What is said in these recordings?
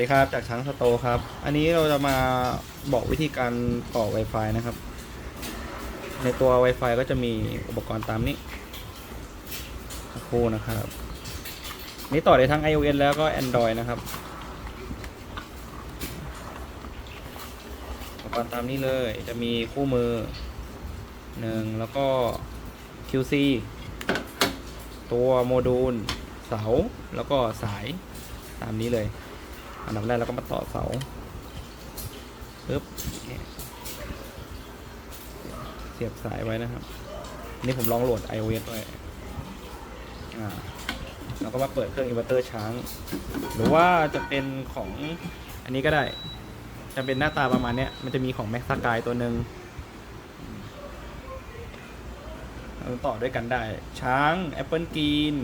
ดีครับ จากช้างสโตครับ อันนี้เราจะมาบอกวิธีการต่อ Wi-Fi นะครับ ในตัว Wi-Fi ก็จะมีอุปกรณ์ตามนี้สักครู่นะครับ นี่ต่อได้ทั้ง iOS แล้วก็ Android นะครับอุปกรณ์ตามนี้เลยจะมีคู่มือหนึ่งแล้วก็ QC ตัวโมดูล เสา แล้วก็สายตามนี้เลย อันดับแรกเราก็มาต่อเสาปึ๊บเสียบสายไว้นะครับ นี่ผมลองโหลด iOS ไว้อ่าเราก็มาเปิดเครื่องอินเวอร์เตอร์ช้าง หรือว่าจะเป็นของอันนี้ก็ได้ จะเป็นหน้าตาประมาณนี้มันจะมีของ Max s k y ตัวหนึ่งต่อด้วยกันได้ ช้าง Apple Green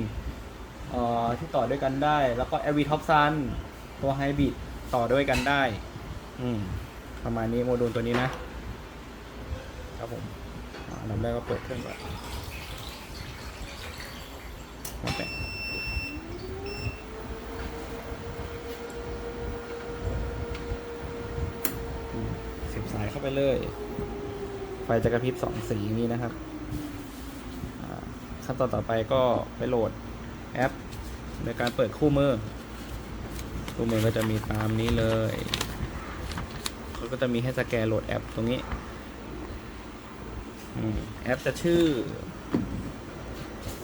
เอ่อที่ต่อด้วยกันได้ แล้วก็ LV Top Sun ตัว Hybrid ต่อด้วยกันได้ อืม ประมาณนี้โมดูลตัวนี้นะ ครับผมอันดับแรกก็เปิดเครื่องก่อนโอเคอืมเสียบสายเข้าไปเลย ไฟจะกระพริบสองสีนี้นะครับขั้นตอนต่อไปก็ไปโหลดแอปในการเปิดคู่มือ คู่มือก็จะมีตามนี้เลยเขาก็จะมีให้สแกนโหลดแอปตรงนี้แอปจะชื่อ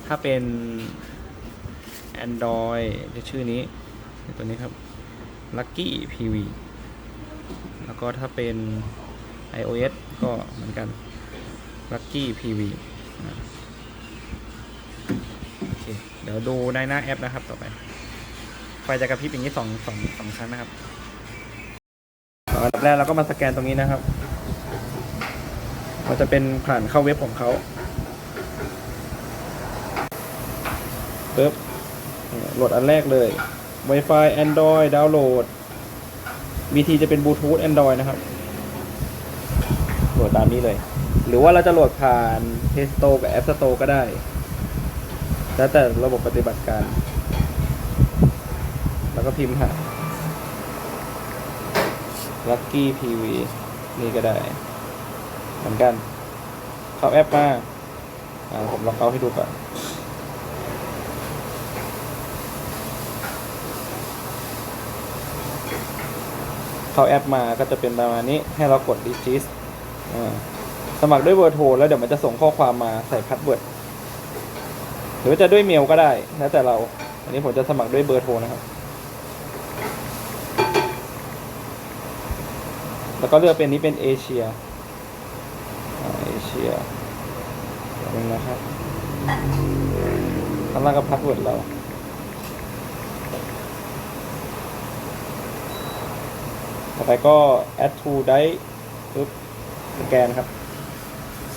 ถ้าเป็น Android จะชื่อนี้ ตัวนี้ครับ Lucky PV แล้วก็ถ้าเป็น iOS ก็เหมือนกัน Lucky PV โอเค เดี๋ยวดูในหน้าแอปนะครับต่อไป ฟจะกระพริบอย่างนี้สองสองสองครั้งนะครับอันดับแรกเราก็มาสแกนตรงนี้นะครับ มันจะเป็นผ่านเข้าเว็บของเขาปึ๊บโหลดอันแรกเลย Wi-Fi Android ดาวน์โหลด BT จะเป็นบลูทูธ Android นะครับ โหลดตามนี้เลย หรือว่าเราจะโหลดผ่าน Play Store กับ App Store ก็ได้ แล้วแต่ระบบปฏิบัติการ แล้วก็พิมพ์หา Lucky PV นี่ก็ได้ เหมือนกันเข้าแอปมาอ่าผมลองเข้าให้ดูก่อนเข้าแอปมาก็จะเป็นประมาณนี้ให้เรากด Regist สมัครด้วยเบอร์โทรแล้วเดี๋ยวมันจะส่งข้อความมาใส่พาสเวิร์ดหรือจะด้วยเมลก็ได้ แล้วแต่เรา อันนี้ผมจะสมัครด้วยเบอร์โทรนะครับ แล้วก็เลือกเป็นนี้เป็นเอเชียเอเชียนึงนะครับข้างล่างก็พาสเวิร์ดเราต่อไปก็ add to ได้ปึ๊บสแกนครับ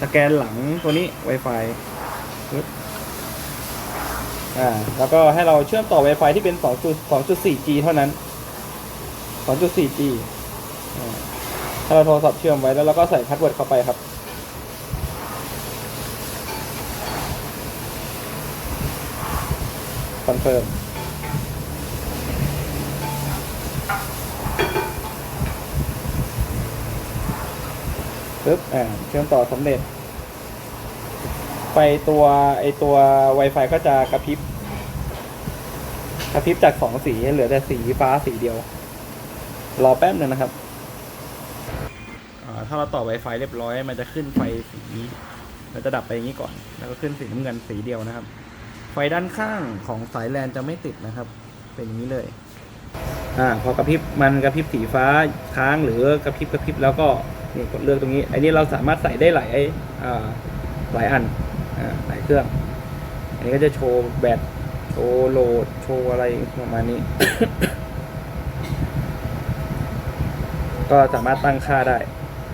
สแกนหลังตัวนี้ Wi-Fi ปึ๊บอ่า แล้วก็ให้เราเชื่อมต่อ Wi-Fi ที่เป็น 2 2.4G เท่านั้น 2.4G อ่า เราโทรศัพท์เชื่อมไว้แล้วเราก็ใส่พาสเวิร์ดเข้าไปครับ คอนเฟิร์ม ปึ๊บ อ่า เชื่อมต่อสำเร็จไฟตัวไอตัว Wi-Fi ก็จะกระพริบ กระพริบจากสองสีเหลือแต่สีฟ้าสีเดียว รอแป๊บหนึ่งนะครับ ถ้าเราต่อ Wi-Fi เรียบร้อย มันจะขึ้นไฟสีมันจะดับไปอย่างนี้ก่อน แล้วก็ขึ้นสีน้ำเงินสีเดียวนะครับ ไฟด้านข้างของสายแลนจะไม่ติดนะครับ เป็นอย่างนี้เลย อ่าพอกระพริบมันกระพริบสีฟ้าค้างหรือกระพริบกระพริบแล้วก็นี่กดเลือกตรงนี้ อันนี้เราสามารถใส่ได้หลายอ่าหลายอันอหลายเครื่อง อันนี้ก็จะโชว์แบต โชว์โหลด โชว์อะไรประมาณนี้ ก็สามารถตั้งค่าได้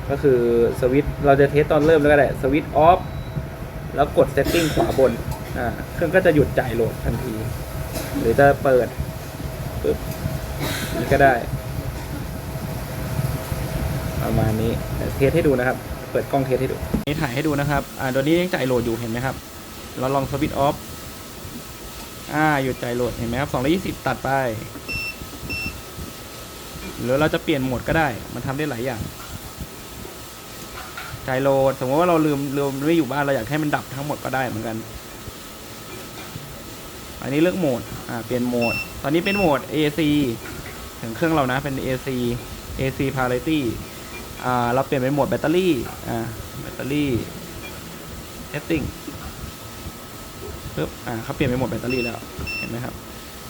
ก็คือสวิตเราจะเทสตอนเริ่มแล้วก็ได้สวิตออฟแล้วกดเซตติ้งขวาบนอ่าเครื่องก็จะหยุดจ่ายโหลดทันที หรือจะเปิดปึ๊บนี่ก็ได้ ประมาณนี้เทสให้ดูนะครับ เปิดกล้องเทสให้ดูนี่ถ่ายให้ดูนะครับอ่าตัวนี้ยังจ่ายโหลดอยู่เห็นไหมครับ เราลองสวิตออฟอ่าหยุดจ่ายโหลดเห็นไหมครับ220ตัดไป หรือเราจะเปลี่ยนโหมดก็ได้ มันทำได้หลายอย่าง ไจโรสมมติว่าเราลืมลืมไม่อยู่บ้านเราอยากให้มันดับทั้งหมดก็ได้เหมือนกัน อันนี้เลือกโหมดอ่าเปลี่ยนโหมด ตอนนี้เป็นโหมด AC ถึงเครื่องเรานะเป็น AC AC Parity อ่าเราเปลี่ยนเป็นโหมดแบตเตอรี่อ่าแบตเตอรี่ setting ปึ๊บอ่าเขาเปลี่ยนเป็นโหมดแบตเตอรี่แล้วเห็นไหมครับ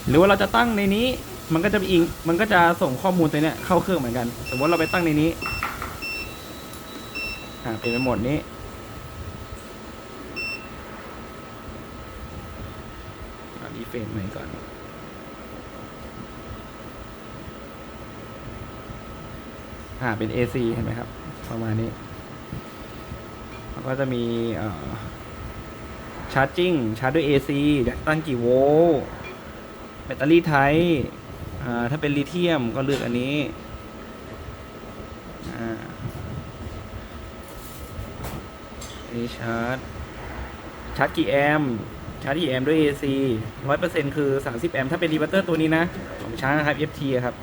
หรือว่าเราจะตั้งในนี้มันก็จะอิงมันก็จะส่งข้อมูลตัวเนี้ยเข้าเครื่องเหมือนกัน สมมติเราไปตั้งในนี้ อ่าเปลี่ยนเป็นหมดนี้อ่าดีเฟนใหม่ก่อนอ่าเป็น AC เห็นไหมครับ ประมาณนี้แล้วก็จะมีเอ่อชาร์จิ่งชาร์จด้วย AC อยากตั้งกี่โวลต์แบตเตอรี่ไทป์อ่าถ้าเป็นลิเธียมก็เลือกอันนี้ อันนี้ชาร์จ ชาร์จกี่แอมชาร์จกี่แอมด้วย AC ร้อยเปอร์เซ็นต์คือ 30 แอมถ้าเป็นดีเวอร์เตอร์ตัวนี้นะของช้างนะครับ FT อะครับ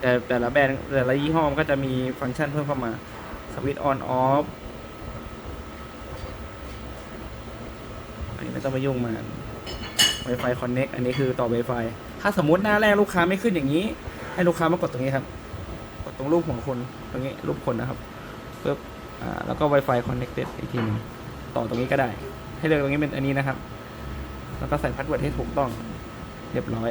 แต่แต่ละแบรนด์แต่ละยี่ห้อมันก็จะมีฟังก์ชันเพิ่มเข้ามาสวิตช์ออนออฟอันนี้ไม่ต้องไปยุ่งมัน Wi-Fi Connect อันนี้คือต่อ Wi-Fi ถ้าสมมติหน้าแรกลูกค้าไม่ขึ้นอย่างนี้ ให้ลูกค้ามากดตรงนี้ครับ กดตรงรูปของคนตรงนี้รูปคนนะครับปึ๊บ อ่าแล้วก็ Wi-Fi connected อีกทีหนึงต่อตรงนี้ก็ได้ ให้เลือกตรงนี้เป็นอันนี้นะครับ แล้วก็ใส่พาสเวิร์ดให้ถูกต้อง เรียบร้อย